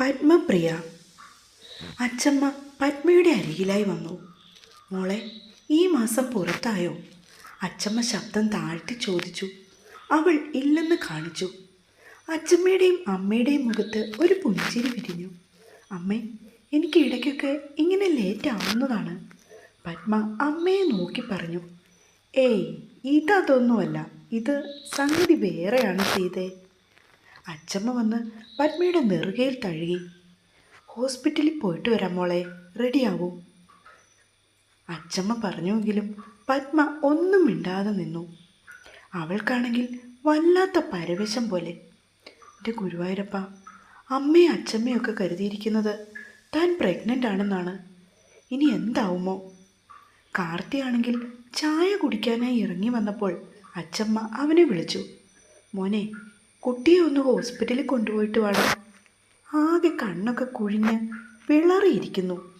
പത്മപ്രിയ അച്ചമ്മ പത്മയുടെ അരികിലായി വന്നു. മോളെ ഈ മാസം പുറത്തായോ? അച്ചമ്മ ശബ്ദം താഴ്ത്തി ചോദിച്ചു. അവൾ ഇല്ലെന്ന് കാണിച്ചു. അച്ചമ്മയുടെയും അമ്മയുടെയും മുഖത്ത് ഒരു പുഞ്ചിരി വിരിഞ്ഞു. അമ്മേ എനിക്ക് ഇടയ്ക്കൊക്കെ ഇങ്ങനെ ലേറ്റ് ആവുന്നതാണ്. പത്മ അമ്മയെ നോക്കി പറഞ്ഞു. ഏയ് ഇതതൊന്നുമല്ല. ഇത് സംഗതി വേറെയാണ് ചെയ്തേ അച്ചമ്മ വന്ന് പത്മയുടെ നെറുകയിൽ തഴുകി ഹോസ്പിറ്റലിൽ പോയിട്ട് വരാം മോളെ റെഡിയാവും. അച്ചമ്മ പറഞ്ഞുവെങ്കിലും പത്മ ഒന്നും മിണ്ടാതെ നിന്നു. അവൾക്കാണെങ്കിൽ വല്ലാത്ത പരവശം പോലെ. എന്റെ ഗുരുവായൂരപ്പ അമ്മയും അച്ചമ്മയൊക്കെ കരുതിയിരിക്കുന്നത് താൻ പ്രഗ്നന്റ് ആണെന്നാണ്. ഇനി എന്താവുമോ? കാർത്തിയാണെങ്കിൽ ചായ കുടിക്കാനായി ഇറങ്ങി വന്നപ്പോൾ അച്ചമ്മ അവനെ വിളിച്ചു. മോനെ കുട്ടിയെ ഒന്ന് ഹോസ്പിറ്റലിൽ കൊണ്ടുപോയിട്ട് വേണം ആകെ കണ്ണൊക്കെ കുഴിഞ്ഞ് വിളറിയിരിക്കുന്നു.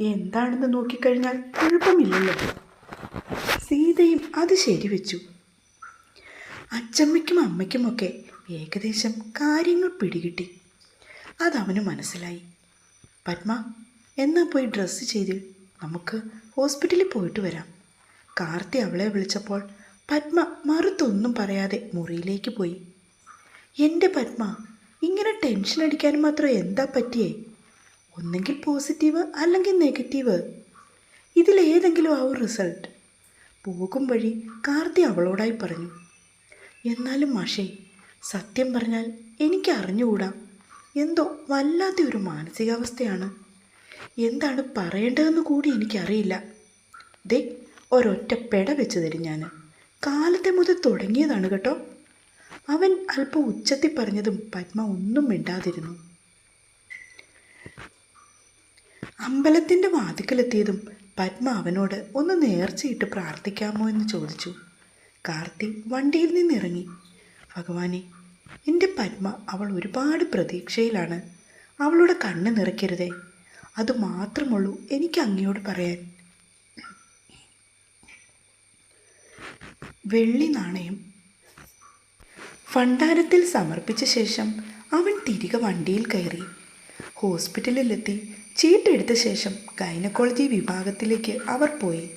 എന്താണെന്ന് നോക്കിക്കഴിഞ്ഞാൽ കുഴപ്പമില്ലല്ലോ. സീതയും അത് ശരിവെച്ചു. അച്ചമ്മയ്ക്കും അമ്മയ്ക്കുമൊക്കെ ഏകദേശം കാര്യങ്ങൾ പിടികിട്ടി. അതവന് മനസ്സിലായി. പത്മ എന്നാ പോയി ഡ്രസ്സ് ചെയ്ത് നമുക്ക് ഹോസ്പിറ്റലിൽ പോയിട്ട് വരാം. കാർത്തി അവളെ വിളിച്ചപ്പോൾ പത്മ മറുത്തൊന്നും പറയാതെ മുറിയിലേക്ക് പോയി. എന്റെ പത്മ ഇങ്ങനെ ടെൻഷൻ അടിക്കാൻ മാത്രം എന്താ പറ്റിയേ? ഒന്നെങ്കിൽ പോസിറ്റീവ് അല്ലെങ്കിൽ നെഗറ്റീവ്. ഇതിലേതെങ്കിലും ആവും റിസൾട്ട്. പോകും വഴി കാർത്തി അവളോടായി പറഞ്ഞു. എന്നാലും മാഷേ സത്യം പറഞ്ഞാൽ എനിക്ക് അറിഞ്ഞുകൂടാ. എന്തോ വല്ലാത്തൊരു മാനസികാവസ്ഥയാണ്. എന്താണ് പറയേണ്ടതെന്ന് കൂടി എനിക്കറിയില്ല. ദേ ഒരൊറ്റ പെട വെച്ച് തരും ഞാൻ കാലത്തെ മുതൽ തുടങ്ങിയതാണ് കേട്ടോ. അവൻ അല്പം ഉച്ചത്തിൽ പറഞ്ഞതും പത്മ ഒന്നും മിണ്ടാതിരുന്നു. അമ്പലത്തിന്റെ വാതിക്കലെത്തിയതും പത്മ അവനോട് ഒന്ന് നേർച്ചയിട്ട് പ്രാർത്ഥിക്കാമോ എന്ന് ചോദിച്ചു. കാർത്തി വണ്ടിയിൽ നിന്നിറങ്ങി. ഭഗവാനെ എന്റെ പത്മ അവൾ ഒരുപാട് പ്രതീക്ഷയിലാണ്. അവളുടെ കണ്ണ് നിറയ്ക്കരുതേ. അത് മാത്രമുള്ളൂ എനിക്ക് അങ്ങയോട് പറയാൻ. വെള്ളി നാണയം. ഭണ്ഡാരത്തിൽ സമർപ്പിച്ച ശേഷം അവൻ തിരികെ വണ്ടിയിൽ കയറി. ഹോസ്പിറ്റലിലെത്തി ചീട്ടെടുത്ത ശേഷം ഗൈനക്കോളജി വിഭാഗത്തിലേക്ക് അവർ പോയി.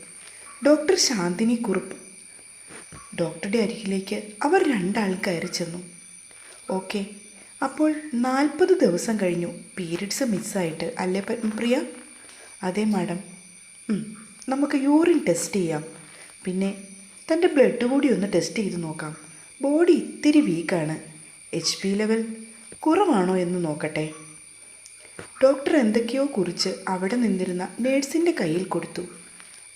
ഡോക്ടർ ശാന്തിനി കുറുപ്പ്. ഡോക്ടറുടെ അരികിലേക്ക് അവർ രണ്ടാൾ കയറി ചെന്നു. ഓക്കെ അപ്പോൾ നാൽപ്പത് ദിവസം കഴിഞ്ഞു. പീരീഡ്സ് മിസ്സായിട്ട് അല്ലേ പ്രിയ? അതെ മാഡം. നമുക്ക് യൂറിൻ ടെസ്റ്റ് ചെയ്യാം. പിന്നെ തന്റെ ബ്ലഡ് കൂടി ഒന്ന് ടെസ്റ്റ് ചെയ്ത് നോക്കാം. ബോഡി ഇത്തിരി വീക്കാണ് എച്ച് പി ലെവൽ കുറവാണോ എന്ന് നോക്കട്ടെ. ഡോക്ടർ എന്തൊക്കെയോ കുറിച്ച് അവിടെ നിന്നിരുന്ന നേഴ്സിന്റെ കയ്യിൽ കൊടുത്തു.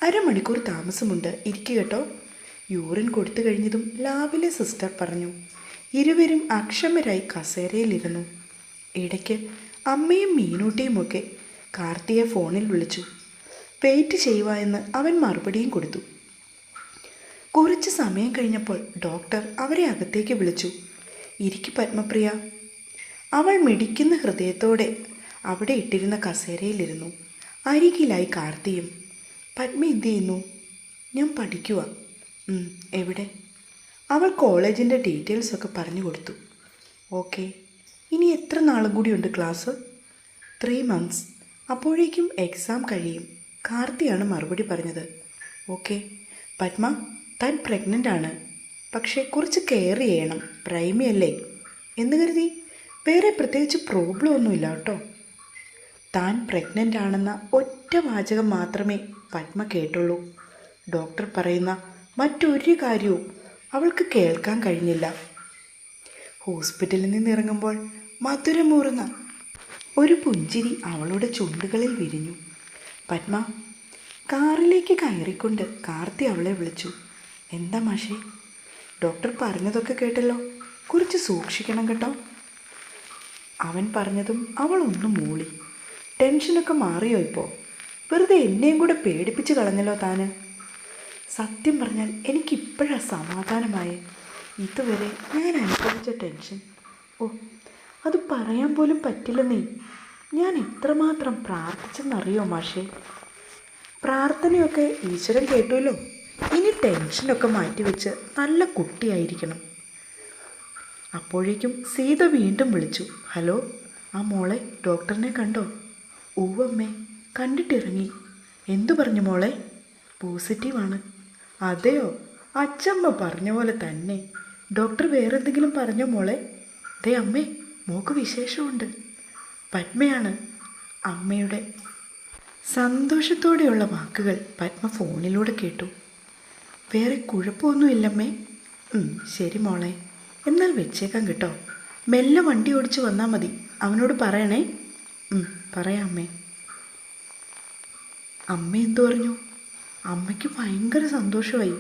അരമണിക്കൂർ താമസമുണ്ട്. ഇരിക്കുക കേട്ടോ. യൂറിൻ കൊടുത്തു കഴിഞ്ഞതും ലാബിലെ സിസ്റ്റർ പറഞ്ഞു. ഇരുവരും അക്ഷമരായി കസേരയിലിരുന്നു. ഇടയ്ക്ക് അമ്മയും മീനൂട്ടിയുമൊക്കെ കാർത്തിയെ ഫോണിൽ വിളിച്ചു. വെയിറ്റ് ചെയ്യുക എന്ന് അവൻ മറുപടിയും കൊടുത്തു. കുറച്ച് സമയം കഴിഞ്ഞപ്പോൾ ഡോക്ടർ അവരെ അകത്തേക്ക് വിളിച്ചു. ഇരിക്കു പത്മപ്രിയ. അവൾ മിടിക്കുന്ന ഹൃദയത്തോടെ അവിടെ ഇട്ടിരുന്ന കസേരയിലിരുന്നു. അരികിലായി കാർത്തിയും പത്മ എന്ത് ചെയ്യുന്നു? ഞാൻ പഠിക്കുക എവിടെ? അവൾ കോളേജിന്റെ ഡീറ്റെയിൽസ് ഒക്കെ പറഞ്ഞു കൊടുത്തു. ഓക്കെ ഇനി എത്ര നാളും കൂടിയുണ്ട് ക്ലാസ്? Three months. അപ്പോഴേക്കും എക്സാം കഴിയും. കാർത്തിയാണ് മറുപടി പറഞ്ഞത്. ഓക്കെ പത്മ താൻ പ്രഗ്നന്റ് ആണ്. പക്ഷേ കുറച്ച് കെയർ ചെയ്യണം. പ്രൈമി അല്ലേ? എന്ന് കരുതി. വേറെ പ്രത്യേകിച്ച് പ്രോബ്ലം ഒന്നുമില്ല കേട്ടോ. താൻ പ്രഗ്നന്റ് ആണെന്ന ഒറ്റ വാചകം മാത്രമേ പത്മ കേട്ടുള്ളൂ. ഡോക്ടർ പറയുന്ന മറ്റൊരു കാര്യവും അവൾക്ക് കേൾക്കാൻ കഴിഞ്ഞില്ല. ഹോസ്പിറ്റലിൽ നിന്ന് ഇറങ്ങുമ്പോൾ മധുരമൂറുന്ന ഒരു പുഞ്ചിരി അവളുടെ ചുണ്ടുകളിൽ വിരിഞ്ഞു. പത്മ കാറിലേക്ക് കയറിക്കൊണ്ട് കാർത്തി അവളെ വിളിച്ചു. എന്താ മാഷേ? ഡോക്ടർ പറഞ്ഞതൊക്കെ കേട്ടല്ലോ. കുറച്ച് സൂക്ഷിക്കണം കേട്ടോ. അവൻ പറഞ്ഞതും അവൾ ഒന്ന് മൂളി. ടെൻഷനൊക്കെ മാറിയോ ഇപ്പോൾ വെറുതെ എന്നെയും കൂടെ പേടിപ്പിച്ച് കളഞ്ഞല്ലോ താന്. സത്യം പറഞ്ഞാൽ എനിക്കിപ്പോഴാ സമാധാനമായി. ഇതുവരെ ഞാൻ അനുഭവിച്ച ടെൻഷൻ. ഓ അത് പറയാൻ പോലും പറ്റില്ലെന്നേ. ഞാൻ എത്രമാത്രം പ്രാർത്ഥിച്ചെന്നറിയോ മാഷേ? പ്രാർത്ഥനയൊക്കെ ഈശ്വരൻ കേട്ടുമല്ലോ ഇനി ടെൻഷനൊക്കെ മാറ്റിവെച്ച് നല്ല കുട്ടിയായിരിക്കണം. അപ്പോഴേക്കും സീത വീണ്ടും വിളിച്ചു. ഹലോ ആ മോളെ ഡോക്ടറിനെ കണ്ടോ? ഉവ്വമ്മേ കണ്ടിട്ടിറങ്ങി. എന്തു പറഞ്ഞു മോളെ? പോസിറ്റീവാണ് അതെയോ? അച്ചമ്മ പറഞ്ഞ പോലെ തന്നെ. ഡോക്ടർ വേറെന്തെങ്കിലും പറഞ്ഞോ മോളെ? ദേ അമ്മേ മോക്ക് വിശേഷമുണ്ട്. പത്മയാണ്. അമ്മയുടെ സന്തോഷത്തോടെയുള്ള വാക്കുകൾ പത്മ ഫോണിലൂടെ കേട്ടു. വേറെ കുഴപ്പമൊന്നുമില്ലമ്മേ. ശരി മോളെ. എന്നാൽ വെച്ചേക്കാം കേട്ടോ. മെല്ലെ വണ്ടി ഓടിച്ച് വന്നാൽ മതി. അവനോട് പറയണേ. പറയാം അമ്മേ. അമ്മ എന്തു പറഞ്ഞു? അമ്മയ്ക്ക് ഭയങ്കര സന്തോഷമായി.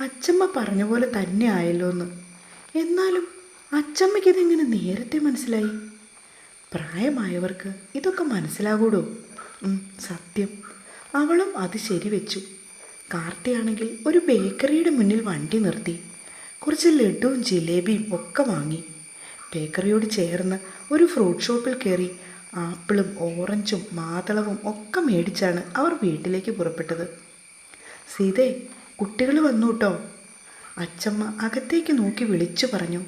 അച്ചമ്മ പറഞ്ഞ പോലെ തന്നെ ആയല്ലോ എന്ന് എന്നാലും അച്ചമ്മയ്ക്ക് ഇതെങ്ങനെ നേരത്തെ മനസ്സിലായി? പ്രായമായവർക്ക് ഇതൊക്കെ മനസ്സിലാകൂടോ? സത്യം. അവളും അത് ശരിവെച്ചു. കാർത്തിയാണെങ്കിൽ ഒരു ബേക്കറിയുടെ മുന്നിൽ വണ്ടി നിർത്തി. കുറച്ച് ലഡുവും ജിലേബിയും ഒക്കെ വാങ്ങി. ബേക്കറിയോട് ചേർന്ന് ഒരു ഫ്രൂട്ട് ഷോപ്പിൽ കയറി ആപ്പിളും ഓറഞ്ചും മാതളവും ഒക്കെ മേടിച്ചാണ് അവർ വീട്ടിലേക്ക് പുറപ്പെട്ടത്. സീതേ കുട്ടികൾ വന്നു കേട്ടോ അച്ചമ്മ അകത്തേക്ക് നോക്കി വിളിച്ചു പറഞ്ഞു.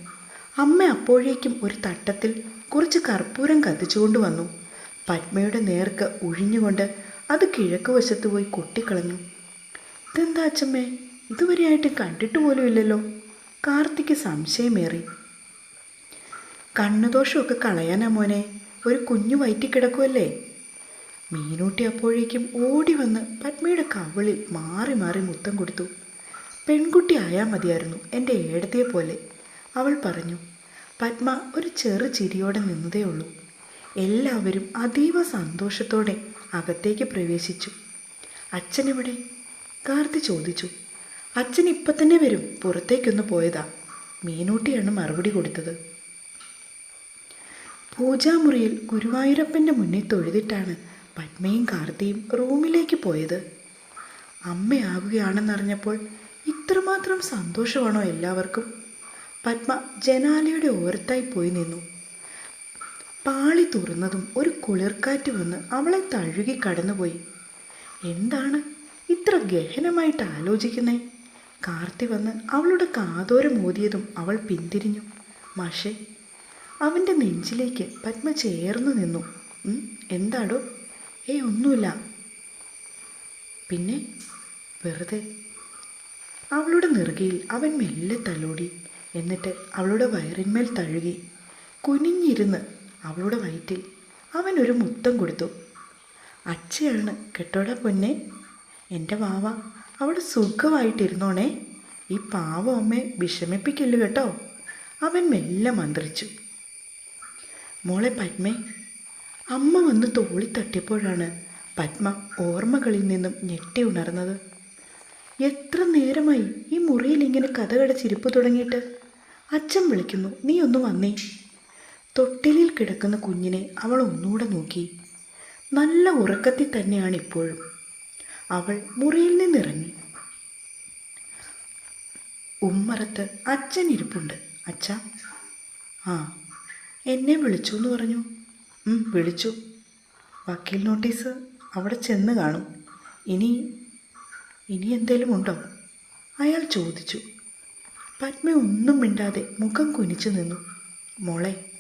അമ്മ അപ്പോഴേക്കും ഒരു തട്ടത്തിൽ കുറച്ച് കർപ്പൂരം കത്തിച്ചുകൊണ്ട് വന്നു. പത്മയുടെ നേർക്ക് ഒഴിഞ്ഞുകൊണ്ട് അത് കിഴക്ക് വശത്ത് പോയി കൊട്ടിക്കളഞ്ഞു. ഇതെന്താ അച്ചമ്മേ ഇതുവരെയായിട്ട് കണ്ടിട്ട് പോലുമില്ലല്ലോ കാർത്തിക്ക് സംശയമേറി. കണ്ണുദോഷമൊക്കെ കളയാനാ മോനെ ഒരു കുഞ്ഞു വയറ്റി കിടക്കുമല്ലേ മീനൂട്ടി അപ്പോഴേക്കും ഓടി വന്ന് പത്മയുടെ കവിളിൽ മാറി മാറി മുത്തം കൊടുത്തു. പെൺകുട്ടി ആയാൽ മതിയായിരുന്നു എന്റെ ഏടത്തെ പോലെ. അവൾ പറഞ്ഞു പത്മ ഒരു ചെറു ചിരിയോടെ നിന്നതേ ഉള്ളൂ. എല്ലാവരും അതീവ സന്തോഷത്തോടെ അകത്തേക്ക് പ്രവേശിച്ചു. അച്ഛനെവിടെ? കാർത്തി ചോദിച്ചു അച്ഛൻ ഇപ്പം തന്നെ വരും പുറത്തേക്കൊന്ന് പോയതാ. മീനൂട്ടിയാണ് മറുപടി കൊടുത്തത്. പൂജാമുറിയിൽ ഗുരുവായൂരപ്പന്റെ മുന്നിൽ തൊഴുതിട്ടാണ് പത്മയും കാർത്തിയും റൂമിലേക്ക് പോയത്. അമ്മയാകുകയാണെന്നറിഞ്ഞപ്പോൾ ഇത്രമാത്രം സന്തോഷമാണോ എല്ലാവർക്കും? പത്മ ജനാലയുടെ ഓരത്തായി പോയി നിന്നു. പാളി തുറന്നതും ഒരു കുളിർക്കാറ്റ് വന്ന് അവളെ തഴുകി കടന്നുപോയി. എന്താണ്? ഇത്ര ഗഹനമായിട്ട് ആലോചിക്കുന്നേ? കാർത്തി വന്ന് അവളുടെ കാതോരം മോതിയതും അവൾ പിന്തിരിഞ്ഞു. മാഷെ അവന്റെ നെഞ്ചിലേക്ക് പത്മ ചേർന്ന് നിന്നു. എന്താടോ? ഏയ് ഒന്നുമില്ല. പിന്നെ വെറുതെ അവളുടെ നെറുകയിൽ അവൻ മെല്ലെ തലോടി. എന്നിട്ട് അവളുടെ വയറിന്മേൽ തഴുകി. കുനിഞ്ഞിരുന്ന് അവളുടെ വയറ്റിൽ അവൻ ഒരു മുത്തം കൊടുത്തു. അച്ഛയാണ് കെട്ടോടാ പൊന്നെ. എന്റെ വാവ അവിടെ സുഖമായിട്ടിരുന്നോണേ. ഈ പാവം അമ്മയെ വിഷമിപ്പിക്കല്ലു കേട്ടോ? അവൻ മെല്ലെ മന്ത്രിച്ചു. മോളെ പത്മേ അമ്മ വന്ന് തോളി തട്ടിയപ്പോഴാണ് പത്മ ഓർമ്മകളിൽ നിന്നും ഞെട്ടി ഉണർന്നത്. എത്ര നേരമായി ഈ മുറിയിൽ ഇങ്ങനെ കഥകടച്ചിരിപ്പ് തുടങ്ങിയിട്ട്? അച്ഛൻ വിളിക്കുന്നു നീ ഒന്ന് വന്നേ. തൊട്ടിലിൽ കിടക്കുന്ന കുഞ്ഞിനെ അവൾ ഒന്നുകൂടെ നോക്കി. നല്ല ഉറക്കത്തിൽ തന്നെയാണ് ഇപ്പോഴും. അവൾ മുറിയിൽ നിന്നിറങ്ങി. ഉമ്മറത്ത് അച്ഛൻ ഇരിപ്പുണ്ട്. അച്ഛ. ആ എന്നെ വിളിച്ചു എന്ന് പറഞ്ഞു. വിളിച്ചു. വക്കീൽ നോട്ടീസ് അവിടെ ചെന്ന് കാണും. ഇനി ഇനി എന്തേലും ഉണ്ടോ? അയാൾ ചോദിച്ചു. പത്മ ഒന്നും മിണ്ടാതെ മുഖം കുനിച്ചു നിന്നു. മോളെ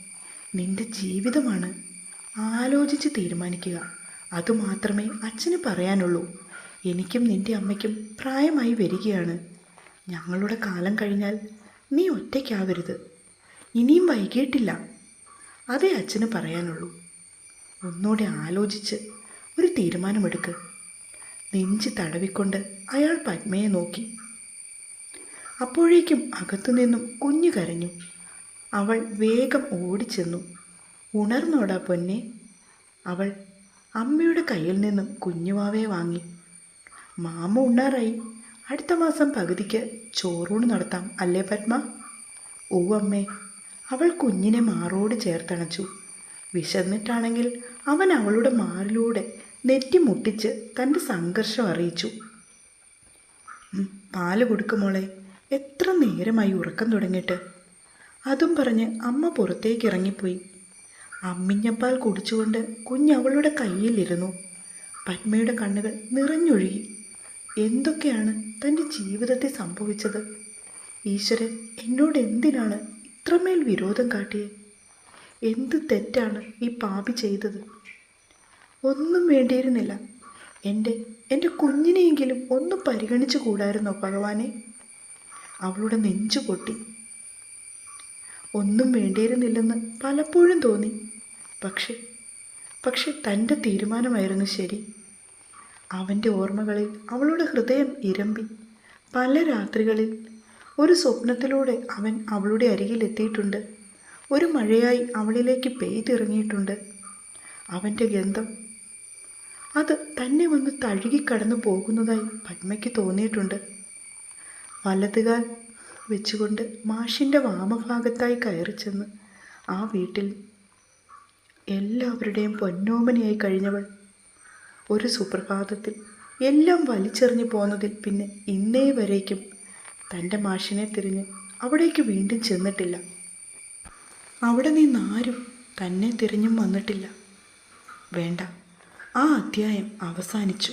നിന്റെ ജീവിതമാണ് ആലോചിച്ച് തീരുമാനിക്കുക. അതുമാത്രമേ അച്ഛന് പറയാനുള്ളൂ. എനിക്കും നിന്റെ അമ്മയ്ക്കും പ്രായമായി വരികയാണ്. ഞങ്ങളുടെ കാലം കഴിഞ്ഞാൽ നീ ഒറ്റയ്ക്കാവരുത്. ഇനിയും വൈകിട്ടില്ല. അതേ അച്ഛന് പറയാനുള്ളൂ. ഒന്നുകൂടെ ആലോചിച്ച് ഒരു തീരുമാനമെടുക്ക്. നെഞ്ച് തടവിക്കൊണ്ട് അയാൾ പത്മയെ നോക്കി. അപ്പോഴേക്കും അകത്തുനിന്നും കുഞ്ഞു കരഞ്ഞു. അവൾ വേഗം ഓടിച്ചെന്നു. ഉണർന്നോടാ പൊന്നെ. അവൾ അമ്മയുടെ കയ്യിൽ നിന്നും കുഞ്ഞുവാവയെ വാങ്ങി. മാമ ഉണ്ണാറായി. അടുത്ത മാസം പകുതിക്ക് ചോറൂണ് നടത്താം അല്ലേ പത്മ? ഓ അമ്മേ. അവൾ കുഞ്ഞിനെ മാറോട് ചേർത്തണച്ചു. വിശന്നിട്ടാണെങ്കിൽ അവൻ അവളുടെ മാറിലൂടെ നെറ്റി മുട്ടിച്ച് തന്റെ സംഘർഷം അറിയിച്ചു. "ഉം, പാൽ കൊടുക്കുമോളെ എത്ര നേരമായി ഉറക്കം തുടങ്ങിയിട്ട്. അതും പറഞ്ഞ് അമ്മ പുറത്തേക്ക് ഇറങ്ങിപ്പോയി. അമ്മിഞ്ഞപ്പാൽ കുടിച്ചുകൊണ്ട് കുഞ്ഞ് അവളുടെ കയ്യിലിരുന്നു. പത്മയുടെ കണ്ണുകൾ നിറഞ്ഞൊഴുകി. എന്തൊക്കെയാണ് തന്റെ ജീവിതത്തിൽ സംഭവിച്ചത്? ഈശ്വരൻ എന്നോട് എന്തിനാണ് ഇത്രമേൽ വിരോധം കാട്ടിയത്? എന്ത് തെറ്റാണ് ഈ പാപി ചെയ്തത്? ഒന്നും വേണ്ടിയിരുന്നില്ല. എന്റെ എന്റെ കുഞ്ഞിനെയെങ്കിലും ഒന്ന് പരിഗണിച്ചു കൂടായിരുന്നോ ഭഗവാനെ? അവളുടെ നെഞ്ചു പൊട്ടി. ഒന്നും വേണ്ടിയിരുന്നില്ലെന്ന് പലപ്പോഴും തോന്നി. പക്ഷേ പക്ഷെ തന്റെ തീരുമാനമായിരുന്നു ശരി. അവന്റെ ഓർമ്മകളിൽ അവളുടെ ഹൃദയം ഇരമ്പി. പല രാത്രികളിൽ ഒരു സ്വപ്നത്തിലൂടെ അവൻ അവളുടെ അരികിലെത്തിയിട്ടുണ്ട് ഒരു മഴയായി അവളിലേക്ക് പെയ്തിറങ്ങിയിട്ടുണ്ട്. അവന്റെ ഗന്ധം അത് തന്നെ വന്ന് തഴുകിക്കടന്നു പോകുന്നതായി പത്മയ്ക്ക് തോന്നിയിട്ടുണ്ട്. വലതുകാൽ വെച്ചുകൊണ്ട് മാഷിന്റെ വാമഭാഗത്തായി കയറി ചെന്ന് ആ വീട്ടിൽ എല്ലാവരുടെയും പൊന്നോമനയായി കഴിഞ്ഞവൾ ഒരു സുപ്രഭാതത്തിൽ എല്ലാം വലിച്ചെറിഞ്ഞു പോന്നതിൽ പിന്നെ ഇന്നേ വരേക്കും തന്റെ മാഷിനെ തിരിഞ്ഞ് അവിടേക്ക് വീണ്ടും ചെന്നിട്ടില്ല. അവിടെ നിന്നാരും തന്നെ തിരിഞ്ഞും വന്നിട്ടില്ല. വേണ്ട ആ അധ്യായം അവസാനിച്ചു.